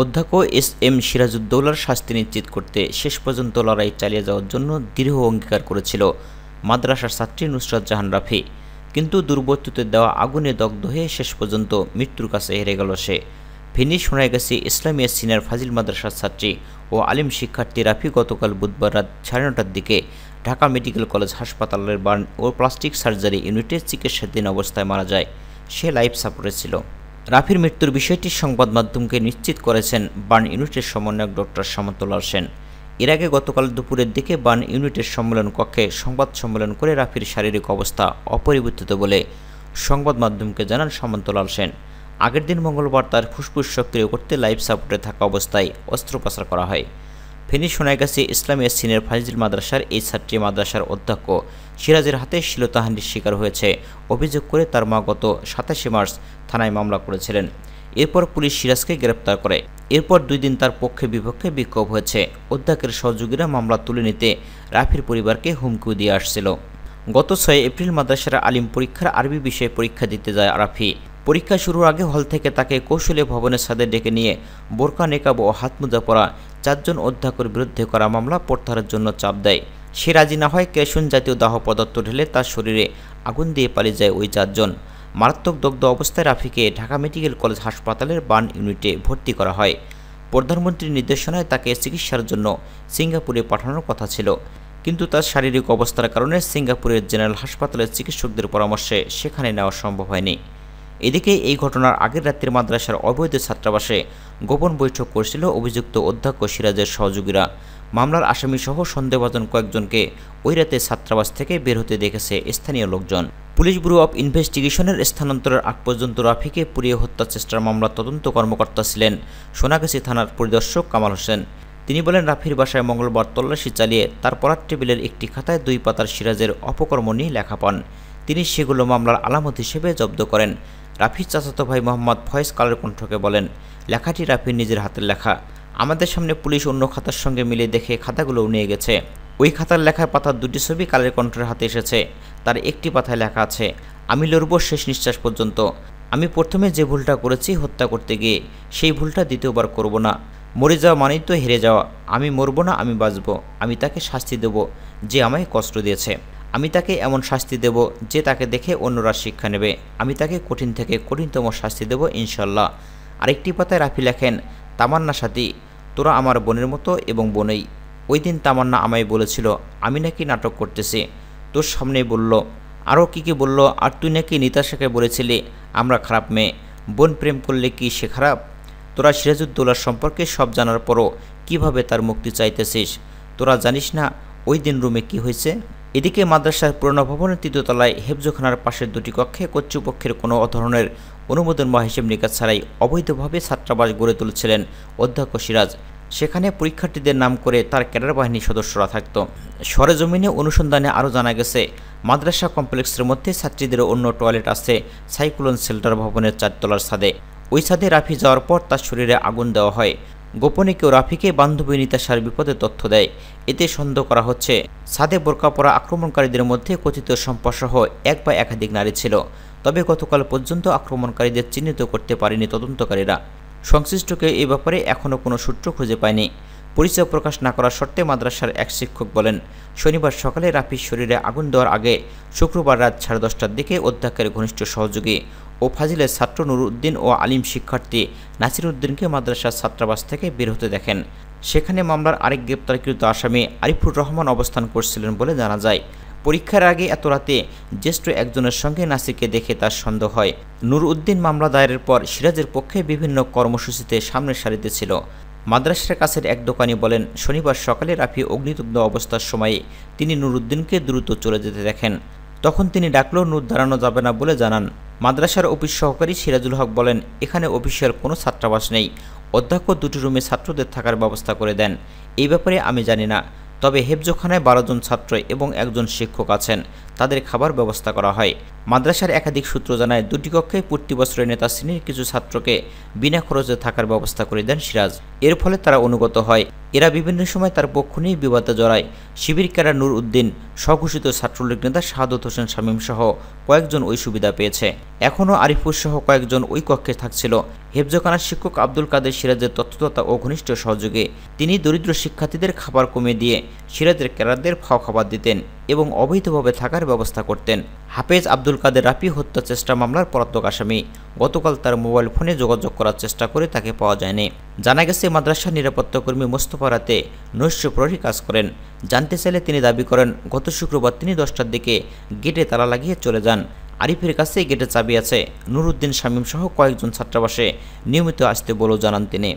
অধ্যক্ষ S M সিরাজউদ্দৌলার শাস্তি নিশ্চিত করতে শেষ পর্যন্ত লড়াই চালিয়ে যাওয়ার জন্য দৃঢ় অঙ্গীকার করেছিল মাদ্রাসার ছাত্রী নুসরাত জাহান রাফি। কিন্তু দুর্বৃত্তদের দেওয়া আগুনে দগ্ধ হয়ে শেষ পর্যন্ত মৃত্যুর কাছে হেরে গেল সে। ফেনী শোনা গেছে ইসলামিয়া সিনিয়র ফাজিল মাদ্রাসার ছাত্রী ও আলিম শিক্ষার্থী রাফি গতকাল বুধবার রাত সাড়ে নটার দিকে ঢাকা মেডিকেল কলেজ হাসপাতালের বার্ন ও প্লাস্টিক সার্জারি ইউনিটে চিকিৎসাধীন অবস্থায় মারা যায়। সে লাইফ সাপোর্টে ছিল। রাফির মৃত্যুর বিষয়টি সংবাদ মাধ্যমকে নিশ্চিত করেছেন বার্ন ইউনিটের সমন্বয়ক ডক্টর সামন্তলাল সেন। এর আগে গতকাল দুপুরের দিকে বার্ন ইউনিটের সম্মেলন কক্ষে সংবাদ সম্মেলন করে রাফির শারীরিক অবস্থা অপরিবর্তিত বলে সংবাদ মাধ্যমকে জানান সামন্তলাল সেন। আগের দিন মঙ্গলবার তার ফুসফুস সক্রিয় করতে লাইফ সাপোর্টে থাকা অবস্থায় অস্ত্রোপচার করা হয়। ফেনী শোনায় গেছে ইসলামিয়া সিনের ফাজিল মাদ্রাসার এই ছাত্রী মাদ্রাসার অধ্যক্ষ। সিরাজের হাতে শিলতাহানির শিকার হয়েছে। অভিযোগ করে তার মা গত সাতাশে মার্চ থানায় মামলা করেছিলেন। এরপর পুলিশ সিরাজকে গ্রেপ্তার করে। এরপর দুই দিন তার পক্ষে বিপক্ষে বিক্ষোভ হয়েছে। অধ্যক্ষের সহযোগীরা মামলা তুলে নিতে রাফির পরিবারকে হুমকিও দিয়ে আসছিল। গত ছয় এপ্রিল মাদ্রাসার আলিম পরীক্ষার আরবি বিষয়ে পরীক্ষা দিতে যায় রাফি। পরীক্ষা শুরুর আগে হল থেকে তাকে কৌশলে ভবনের সাথে ডেকে নিয়ে বোরকা, নেকাব ও হাতমোজা পরা চারজন অধ্যক্ষের বিরুদ্ধে করা মামলা প্রত্যাহারের জন্য চাপ দেয়। সে রাজি না হয় কেশন জাতীয় দাহ পদার্থ ঢেলে তার শরীরে আগুন দিয়ে পালিয়ে যায় ওই চারজন। মারাত্মক দগ্ধ অবস্থায় রাফিকে ঢাকা মেডিকেল কলেজ হাসপাতালের বার্ন ইউনিটে ভর্তি করা হয়। প্রধানমন্ত্রীর নির্দেশনায় তাকে চিকিৎসার জন্য সিঙ্গাপুরে পাঠানোর কথা ছিল। কিন্তু তার শারীরিক অবস্থার কারণে সিঙ্গাপুরের জেনারেল হাসপাতালের চিকিৎসকদের পরামর্শে সেখানে নেওয়া সম্ভব হয়নি। এদিকে এই ঘটনার আগের রাত্রির মাদ্রাসার অবৈধ ছাত্রাবাসে গোপন বৈঠক করছিল অভিযুক্ত অধ্যক্ষ সিরাজের সহযোগীরা। মামলার আসামিসহ সন্দেহভাজন কয়েকজনকে ওই রাতে ছাত্রাবাস থেকে বের হতে দেখেছে স্থানীয় লোকজন। পুলিশ ব্যুরো অব ইনভেস্টিগেশনের স্থানান্তরের আগ পর্যন্ত রাফিকে পুড়িয়ে হত্যা চেষ্টার মামলার তদন্ত কর্মকর্তা ছিলেন সোনাগাছি থানার পরিদর্শক কামাল হোসেন। তিনি বলেন, রাফির বাসায় মঙ্গলবার তল্লাশি চালিয়ে তার পড়ার টেবিলের একটি খাতায় দুই পাতার সিরাজের অপকর্ম নিয়ে লেখা পান। তিনি সেগুলো মামলার আলামত হিসেবে জব্দ করেন। রাফির চাচাতো ভাই মোহাম্মদ ফয়েজ কালের কণ্ঠকে বলেন, লেখাটি রাফির নিজের হাতের লেখা। আমাদের সামনে পুলিশ অন্য খাতার সঙ্গে মিলে দেখে খাতাগুলোও নিয়ে গেছে। ওই খাতার লেখার পাতার দুটি ছবি কালের কণ্ঠের হাতে এসেছে। তার একটি পাতায় লেখা আছে, আমি লড়ব শেষ নিঃশ্বাস পর্যন্ত। আমি প্রথমে যে ভুলটা করেছি হত্যা করতে গিয়ে, সেই ভুলটা দ্বিতীয়বার করব না। মরে যাওয়া মানেই তো হেরে যাওয়া। আমি মরব না, আমি বাঁচব। আমি তাকে শাস্তি দেব, যে আমায় কষ্ট দিয়েছে। আমি তাকে এমন শাস্তি দেব যে তাকে দেখে অন্যরা শিক্ষা নেবে। আমি তাকে কঠিন থেকে কঠিনতম শাস্তি দেব ইনশাল্লাহ আরেকটি পাতায় রাফি লেখেন, তামান্না সাথী, তোরা আমার বোনের মতো এবং বোনেই। ওই দিন তামান্না আমায় বলেছিল, আমি নাকি নাটক করতেছি। তোর সামনেই বলল আরও কী কী বলল, আর তুই নাকি নিতাশাকে বলেছিলি, আমরা খারাপ মেয়ে। বোন প্রেম করলে কি সে খারাপ? তোরা সিরাজউদ্দৌলার সম্পর্কে সব জানার পরও কীভাবে তার মুক্তি চাইতেছিস? তোরা জানিস না, ওই দিন রুমে কি হয়েছে? এদিকে মাদ্রাসার পুরনো ভবনের তৃতীয়তলায় হেফজোখানার পাশের দুটি কক্ষে কর্তৃপক্ষের কোনো ধরনের অনুমোদন বা হিসেব নিকাশ ছাড়াই অবৈধভাবে ছাত্রাবাস গড়ে তুলছিলেন অধ্যক্ষ সিরাজ। সেখানে পরীক্ষার্থীদের নাম করে তার ক্যাডার বাহিনীর সদস্যরা থাকত। সরেজমিনে অনুসন্ধানে আরও জানা গেছে, মাদ্রাসা কমপ্লেক্সের মধ্যে ছাত্রীদের অন্য টয়লেট আছে, সাইক্লোন শেল্টার ভবনের চারতলার ছাদে। ওই ছাদে রাফি যাওয়ার পর তার শরীরে আগুন দেওয়া হয়। গোপনে কেউ রাফিকে বান্ধবী নিতাশার বিপদে তথ্য দেয়। এতে সন্দেহ করা হচ্ছে ছাদে বোরকা পরা আক্রমণকারীদের মধ্যে কথিত সম্পর্সহ এক বা একাধিক নারী ছিল। তবে গতকাল পর্যন্ত আক্রমণকারীদের চিহ্নিত করতে পারেনি তদন্তকারীরা। সংশ্লিষ্টকে এ ব্যাপারে এখনও কোনো সূত্র খুঁজে পায়নি। পরিচয় প্রকাশ না করার শর্তে মাদ্রাসার এক শিক্ষক বলেন, শনিবার সকালে রাফির শরীরে আগুন দেওয়ার আগে শুক্রবার রাত সাড়ে দশটার দিকে অধ্যক্ষের ঘনিষ্ঠ সহযোগী ও ফাজিলের ছাত্র নুরুদ্দিন ও আলিম শিক্ষার্থী নাসির উদ্দিনকে মাদ্রাসার ছাত্রাবাস থেকে বের হতে দেখেন। সেখানে মামলার আরেক গ্রেপ্তারকৃত আসামি আরিফুর রহমান অবস্থান করছিলেন বলে জানা যায়। পরীক্ষার আগে এত রাতে জ্যেষ্ঠ একজনের সঙ্গে নাসিরকে দেখে তার সন্দেহ হয়। নুর উদ্দিন মামলা দায়েরের পর সিরাজের পক্ষে বিভিন্ন কর্মসূচিতে সামনের সারিতে ছিল। মাদ্রাসার কাছের এক দোকানি বলেন, শনিবার সকালে রাফি অগ্নিদগ্ধ অবস্থার সময়ে তিনি নুরুদ্দিনকে দ্রুত চলে যেতে দেখেন। তখন তিনি ডাকলেও নূর দাঁড়ানো যাবে না বলে জানান। মাদ্রাসার অফিস সহকারী সিরাজুল হক বলেন, এখানে অফিসিয়াল কোনো ছাত্রাবাস নেই। অধ্যক্ষ দুটি রুমে ছাত্রদের থাকার ব্যবস্থা করে দেন। এই ব্যাপারে আমি জানি না। তবে হেফজোখানায় বারো জন ছাত্র এবং একজন শিক্ষক আছেন। তাদের খাবার ব্যবস্থা করা হয়। মাদ্রাসার একাধিক সূত্র জানায়, দুটি কক্ষে প্রতি বছরের নেতা শ্রেণির কিছু ছাত্রকে বিনা খরচে থাকার ব্যবস্থা করে দেন সিরাজ। এর ফলে তারা অনুগত হয়। এরা বিভিন্ন সময় তার পক্ষ নিয়ে বিবাদে জড়ায়। শিবির ক্যাডার নূর উদ্দিন, স্বঘোষিত ছাত্রলীগ নেতা শাহাদত হোসেন শামীম সহ কয়েকজন ওই সুবিধা পেয়েছে। এখনও আরিফুর সহ কয়েকজন ওই কক্ষে থাকছিল। হেফজখানার শিক্ষক আব্দুল কাদের সিরাজের তত্ত্বদাতা ও ঘনিষ্ঠ সহযোগে তিনি দরিদ্র শিক্ষার্থীদের খাবার কমিয়ে দিয়ে সিরাজের ক্যাডারদের ফাও খাবার দিতেন। এবং অবৈধভাবে থাকার ব্যবস্থা করতেন। হাফেজ আব্দুল কাদের রাফি হত্যা চেষ্টা মামলার পলাতক আসামি। গতকাল তার মোবাইল ফোনে যোগাযোগ করার চেষ্টা করে তাকে পাওয়া যায়নি। জানা গেছে, মাদ্রাসার নিরাপত্তাকর্মী মোস্তফা রাতে নৈশ প্রহরী কাজ করেন। জানতে চাইলে তিনি দাবি করেন, গত শুক্রবার তিনি দশটার দিকে গেটে তালা লাগিয়ে চলে যান। আরিফের কাছে গেটে চাবি আছে। নুরুদ্দিন শামীম সহ কয়েকজন ছাত্রাবাসে নিয়মিত আসতে বলেও জানান তিনি।